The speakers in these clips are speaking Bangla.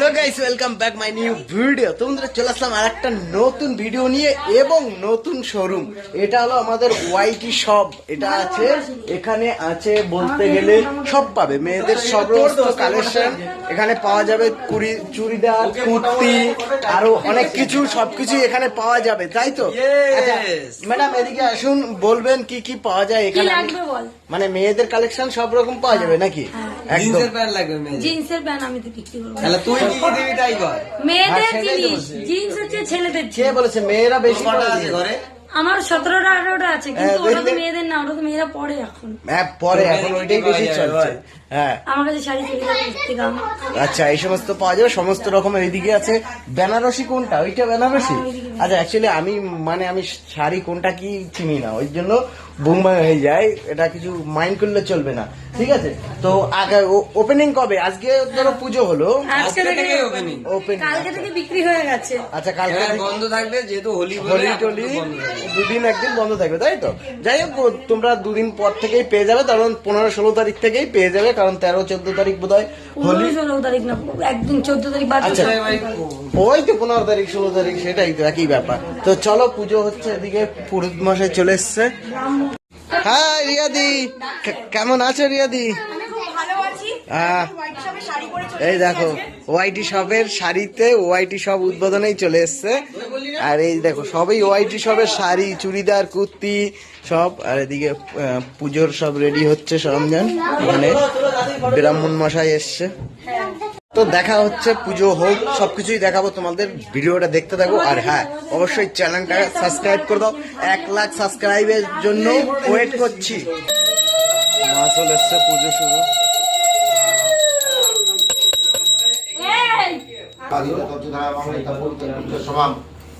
Hello guys welcome back my new video তোমরা চলে আসলাম আর একটা নতুন ভিডিও নিয়ে এবং নতুন শোরুম এটা হলো আমাদের ওয়াইটি শপ এটা আছে এখানে আছে বলতে গেলে সব পাবে। মেয়েদের সমস্ত কালেকশন এখানে পাওয়া যাবে কুড়ি চুড়িদার কুর্তি আরও অনেক কিছু সবকিছু এখানে পাওয়া যাবে তাই তো? আচ্ছা, ম্যাডাম এদিকে আসুন বলবেন কি কি পাওয়া যায় এখানে? মানে মেয়েদের কালেকশন সব রকম পাওয়া যাবে নাকি? একদম। জিন্সের প্যান্ট লাগবে জিন্সের প্যান্ট আমি তো বিক্রি করব। তাহলে তুই মেয়েদের জিনিস জিনিস জিন্স হচ্ছে ছেলেদের কে বলেছে মেয়েরা বেশি কটা আছে ঘরে? আমার সতেরোটা আঠারোটা আছে কিন্তু হ্যাঁ, ওটা তো মেয়েদের না ওটা তো মেয়েরা পড়ে এখন। হ্যাঁ পরে এখন ওইটাই বেশি চলছে। হ্যাঁ। আমার কাছে শাড়ি চুড়িদার আচ্ছা এই সমস্ত পাওয়া যাবে সমস্ত রকমের এদিকে আছে। বেনারসি কোনটা? ওইটা বেনারসি? হ্যাঁ, আচ্ছা অ্যাকচুয়ালি আমি মানে আমি শাড়ি কোনটা কি চিনি না ওই জন্য বুমবাই হয়ে যায়। এটা কিছু মাইন্ড করলে চলবে না ঠিক আছে? তো আগে ওপেনিং কবে? আজকে ধরো পুজো হলো। আজকে থেকে ওপেনিং ওপেনিং কালকে থেকে বিক্রি হয়ে গেছে। আচ্ছা কালকে বন্ধ থাকবে যেহেতু হোলি হোলি টোলি। দুদিন একদিন বন্ধ থাকবে তাই তো? যাই হোক তোমরা দুদিন পর থেকেই পেয়ে যাবে কারণ পনেরো ষোলো তারিখ থেকেই পেয়ে যাবে কারণ তেরো চোদ্দ তারিখ বোধ হয় হোলি ষোলো তারিখ না একদিন চোদ্দ তারিখ আচ্ছা। ওই তো পনেরো তারিখ ষোলো তারিখ সেটাই তো একই ব্যাপার। তো চলো পুজো হচ্ছে এদিকে পুরোহিত মশাই চলে এসছে। হ্যাঁ রিয়াদি! কেমন আছো রিয়াদি? হ্যাঁ এই দেখো ওয়াইটি শপের শাড়িতে ওয়াইটি শপ উদ্বোধনেই চলে এসছে। আর এই দেখো সবই ওয়াইটি শপের শাড়ি চুড়িদার কুর্তি সব আর এদিকে পুজোর সব রেডি হচ্ছে সরঞ্জাম মানে ব্রাহ্মণ মশাই এসছে তো দেখা হচ্ছে পুজো হোক সবকিছুই দেখাবো তোমাদের ভিডিওটা দেখতে থাকো আর হ্যাঁ অবশ্যই চ্যানেলটা সাবস্ক্রাইব করে দাও এক লাখ সাবস্ক্রাইবের জন্য ওয়েট করছি মা চলে এসছে পুজো শুরু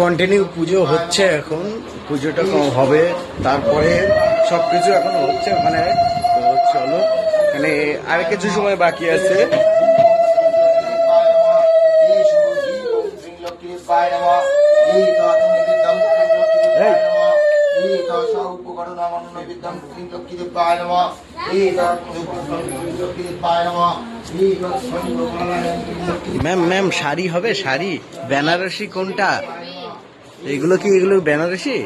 কন্টিনিউ পুজো হচ্ছে এখন। পুজোটা হবে, তারপরে সবকিছু এখন হচ্ছে তো চলো মানে আর কিছু সময় বাকি আছে। ম্যাম ম্যাম শাড়ি হবে শাড়ি। বেনারসি কোনটা? এগুলো কি এগুলো বেনারসি?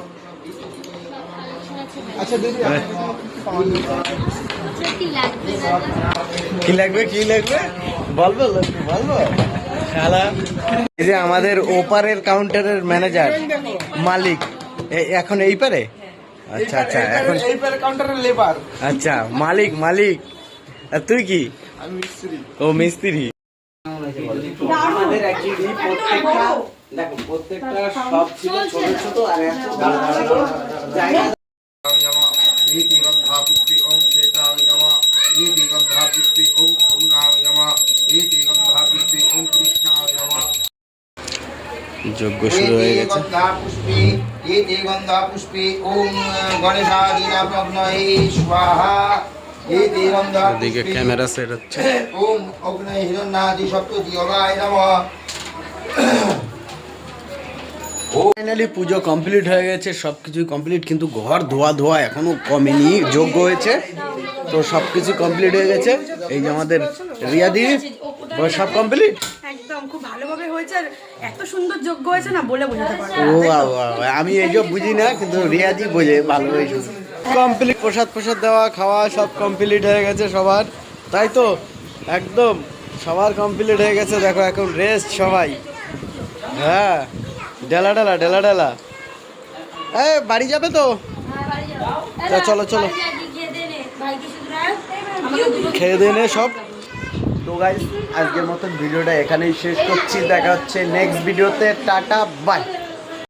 হ্যাঁ। কি লাগবে? কি লাগবে বলব বলব শালা। এই যে আমাদের ওপারের কাউন্টারের ম্যানেজার মালিক। এখন এই পারে? আচ্ছা আচ্ছা এখন কাউন্টারের লেবার আচ্ছা মালিক মালিক। আর তুই কি? ও মিস্ত্রি। আমাদের অ্যাকচুয়ালি প্রত্যেকটা দেখো প্রত্যেকটা সব ছিল ছোট ছোট আর এখন জায়গা ইতি গন্ধা পুষ্পি ওম শ্বেতায় নমঃ ইতি গন্ধা পুষ্পি ওম অরুণায় নমঃ। ইতি গন্ধা পুষ্পি ওম কৃষ্ণায় নমঃ। যজ্ঞ শুরু হয়ে গেছে। ইতি গন্ধা পুষ্পি ওম গণেশাদিনা প্রগ্নয়ে স্বাহা ইতি গন্ধা পুষ্পি ক্যামেরা সেট হচ্ছে ওম অগ্নয় হিরণ্যাদি সপ্ত দিয়গায় ফাইনালি পুজো কমপ্লিট হয়ে গেছে সব কিছুই কমপ্লিট কিন্তু ঘর ধোয়া ধোয়া এখনও কমেনি যোগ্য হয়েছে। তো সব কিছু কমপ্লিট হয়ে গেছে। এই যে আমাদের রিয়াদি ও সব কমপ্লিট একদম খুব ভালোভাবে হয়েছে আর এত সুন্দর যোগ্য হয়েছে না বলে বোঝাতে পারব ও বাহ, বাহ, বাহ। আমি এইসব বুঝি না কিন্তু রিয়াদি বোঝে ভালো হয়েছে কমপ্লিট প্রসাদ প্রসাদ দেওয়া খাওয়া সব কমপ্লিট হয়ে গেছে সবার। তাই তো একদম সবার কমপ্লিট হয়ে গেছে। দেখো এখন রেস্ট সবাই। হ্যাঁ। ডেলা ডেলা ডেলা ডেলা। এ বাড়ি যাবে তো? চলো, চলো। খেয়ে দিয়ে সব। তো গাইজ আজকের মতন ভিডিওটা এখানেই শেষ করছি। দেখা হচ্ছে নেক্সট ভিডিওতে টাটা বাই